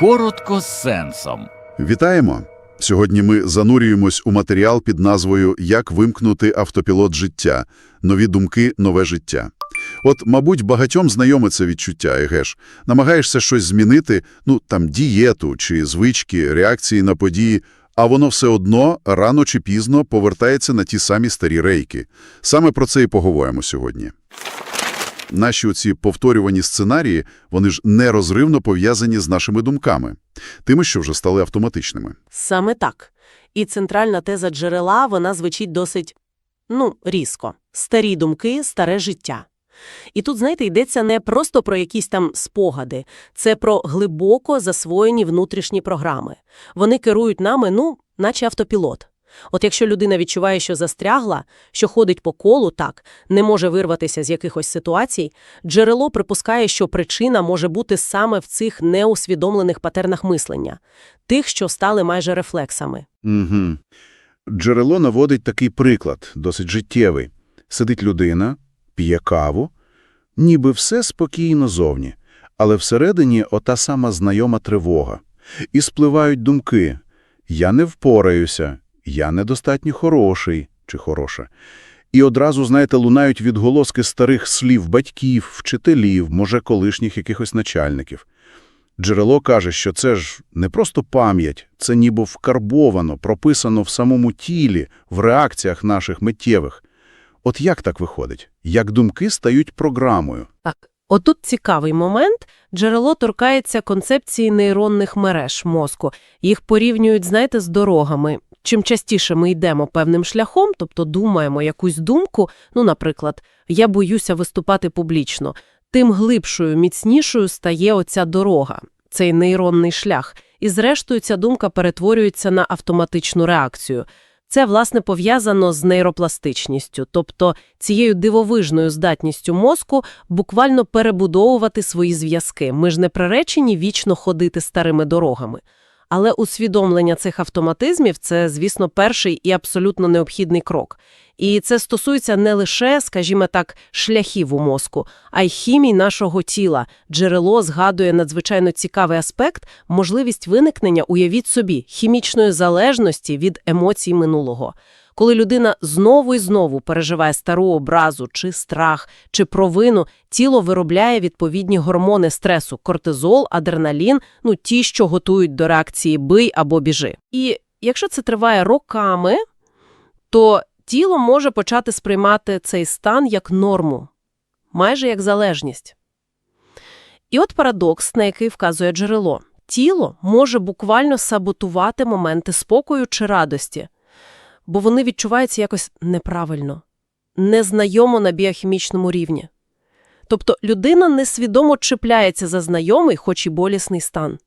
Коротко з сенсом. Вітаємо! Сьогодні ми занурюємось у матеріал під назвою «Як вимкнути автопілот життя. Нові думки, нове життя». От, мабуть, багатьом знайоме це відчуття, егеш. Намагаєшся щось змінити, ну, там, дієту чи звички, реакції на події, а воно все одно рано чи пізно повертається на ті самі старі рейки. Саме про це і поговоримо сьогодні. Наші оці повторювані сценарії, вони ж нерозривно пов'язані з нашими думками, тими, що вже стали автоматичними. Саме так. І центральна теза джерела, вона звучить досить, ну, різко. Старі думки, старе життя. І тут, знаєте, йдеться не просто про якісь там спогади, це про глибоко засвоєні внутрішні програми. Вони керують нами, ну, наче автопілот. От якщо людина відчуває, що застрягла, що ходить по колу так, не може вирватися з якихось ситуацій, джерело припускає, що причина може бути саме в цих неусвідомлених патернах мислення, тих, що стали майже рефлексами. Угу. Джерело наводить такий приклад, досить життєвий. Сидить людина, п'є каву, ніби все спокійно зовні, але всередині ота сама знайома тривога. І спливають думки «я не впораюся», «я недостатньо хороший» чи «хороша». І одразу, знаєте, лунають відголоски старих слів батьків, вчителів, може, колишніх якихось начальників. Джерело каже, що це ж не просто пам'ять, це ніби вкарбовано, прописано в самому тілі, в реакціях наших миттєвих. От як так виходить? Як думки стають програмою? Так, отут цікавий момент. Джерело торкається концепції нейронних мереж мозку. Їх порівнюють, знаєте, з дорогами. Чим частіше ми йдемо певним шляхом, тобто думаємо якусь думку, ну, наприклад, «я боюся виступати публічно», тим глибшою, міцнішою стає оця дорога, цей нейронний шлях. І зрештою ця думка перетворюється на автоматичну реакцію. Це, власне, пов'язано з нейропластичністю, тобто цією дивовижною здатністю мозку буквально перебудовувати свої зв'язки. Ми ж не приречені вічно ходити старими дорогами. Але усвідомлення цих автоматизмів – це, звісно, перший і абсолютно необхідний крок. І це стосується не лише, скажімо так, шляхів у мозку, а й хімії нашого тіла. Джерело згадує надзвичайно цікавий аспект – можливість виникнення, уявіть собі, хімічної залежності від емоцій минулого. Коли людина знову і знову переживає стару образу, чи страх, чи провину, тіло виробляє відповідні гормони стресу – кортизол, адреналін, ну ті, що готують до реакції «бий» або «біжи». І якщо це триває роками, то тіло може почати сприймати цей стан як норму, майже як залежність. І от парадокс, на який вказує джерело. Тіло може буквально саботувати моменти спокою чи радості, бо вони відчуваються якось неправильно, незнайомо на біохімічному рівні. Тобто людина несвідомо чіпляється за знайомий, хоч і болісний стан.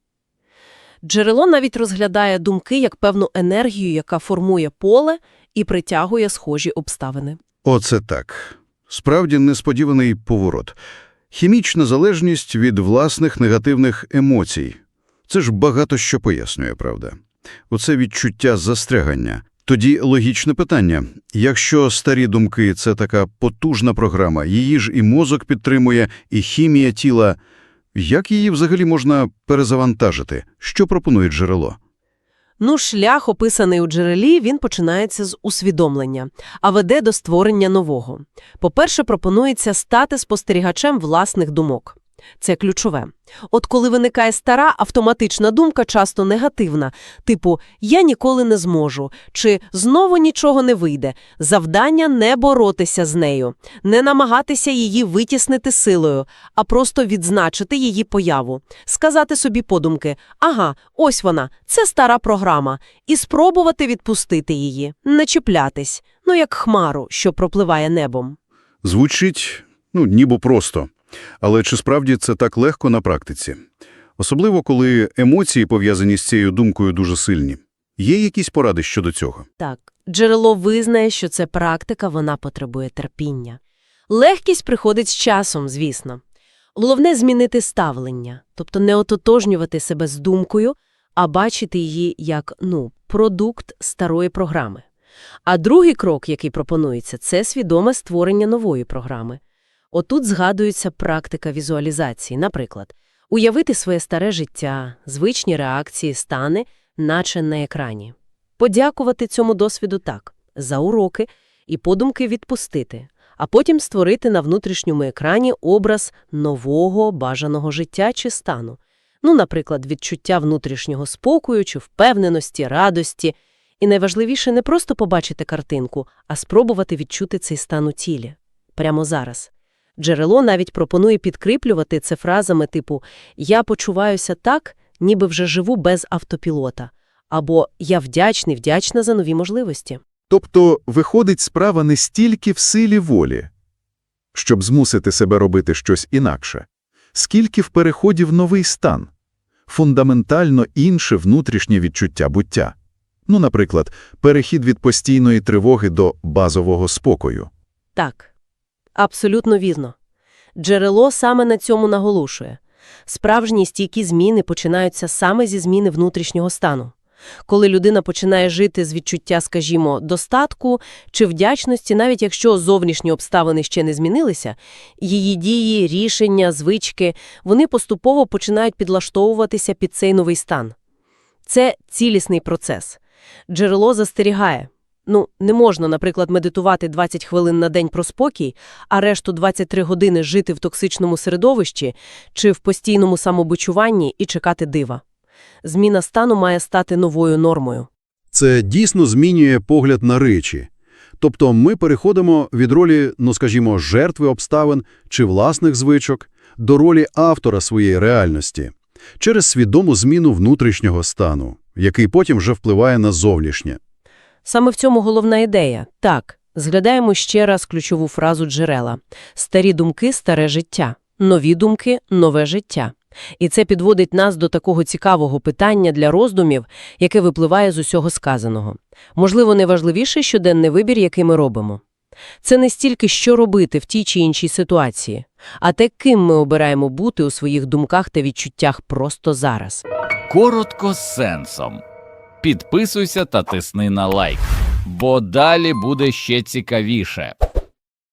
Джерело навіть розглядає думки як певну енергію, яка формує поле і притягує схожі обставини. Оце так. Справді несподіваний поворот. Хімічна залежність від власних негативних емоцій. Це ж багато що пояснює, правда? Оце відчуття застрягання. Тоді логічне питання. Якщо старі думки – це така потужна програма, її ж і мозок підтримує, і хімія тіла, як її взагалі можна перезавантажити? Що пропонує джерело? Ну, шлях, описаний у джерелі, він починається з усвідомлення, а веде до створення нового. По-перше, пропонується стати спостерігачем власних думок. Це ключове. От коли виникає стара автоматична думка, часто негативна, типу «я ніколи не зможу» чи «знову нічого не вийде», завдання не боротися з нею, не намагатися її витіснити силою, а просто відзначити її появу, сказати собі подумки «ага, ось вона, це стара програма» і спробувати відпустити її, не чіплятись, ну як хмару, що пропливає небом. Звучить, ну, ніби просто. Але чи справді це так легко на практиці? Особливо, коли емоції, пов'язані з цією думкою, дуже сильні. Є якісь поради щодо цього? Так, джерело визнає, що це практика, вона потребує терпіння. Легкість приходить з часом, звісно. Головне – змінити ставлення, тобто не ототожнювати себе з думкою, а бачити її як, ну, продукт старої програми. А другий крок, який пропонується, це свідоме створення нової програми. Отут згадується практика візуалізації. Наприклад, Уявити своє старе життя, звичні реакції, стани, наче на екрані. Подякувати цьому досвіду так, за уроки і подумки відпустити, а потім створити на внутрішньому екрані образ нового бажаного життя чи стану. Ну, наприклад, відчуття внутрішнього спокою чи впевненості, радості. І найважливіше не просто побачити картинку, а спробувати відчути цей стан у тілі. Прямо зараз. Джерело навіть пропонує підкріплювати це фразами типу «Я почуваюся так, ніби вже живу без автопілота» або «Я вдячний, вдячна за нові можливості». Тобто, виходить, справа не стільки в силі волі, щоб змусити себе робити щось інакше, скільки в переході в новий стан, фундаментально інше внутрішнє відчуття буття. Ну, наприклад, перехід від постійної тривоги до базового спокою. Так, абсолютно вірно. Джерело саме на цьому наголошує. Справжні стійкі зміни починаються саме зі зміни внутрішнього стану. Коли людина починає жити з відчуття, скажімо, достатку чи вдячності, навіть якщо зовнішні обставини ще не змінилися, її дії, рішення, звички, вони поступово починають підлаштовуватися під цей новий стан. Це цілісний процес. Джерело застерігає. Ну, не можна, наприклад, медитувати 20 хвилин на день про спокій, а решту 23 години жити в токсичному середовищі чи в постійному самобичуванні і чекати дива. Зміна стану має стати новою нормою. Це дійсно змінює погляд на речі. Тобто ми переходимо від ролі, ну скажімо, жертви обставин чи власних звичок до ролі автора своєї реальності через свідому зміну внутрішнього стану, який потім вже впливає на зовнішнє. Саме в цьому головна ідея. Так, зглядаємо ще раз ключову фразу джерела. Старі думки – старе життя, нові думки – нове життя. І це підводить нас до такого цікавого питання для роздумів, яке випливає з усього сказаного. Можливо, найважливіший щоденний вибір, який ми робимо. Це не стільки, що робити в тій чи іншій ситуації, а те, ким ми обираємо бути у своїх думках та відчуттях просто зараз. Коротко з сенсом. Підписуйся та тисни на лайк, бо далі буде ще цікавіше.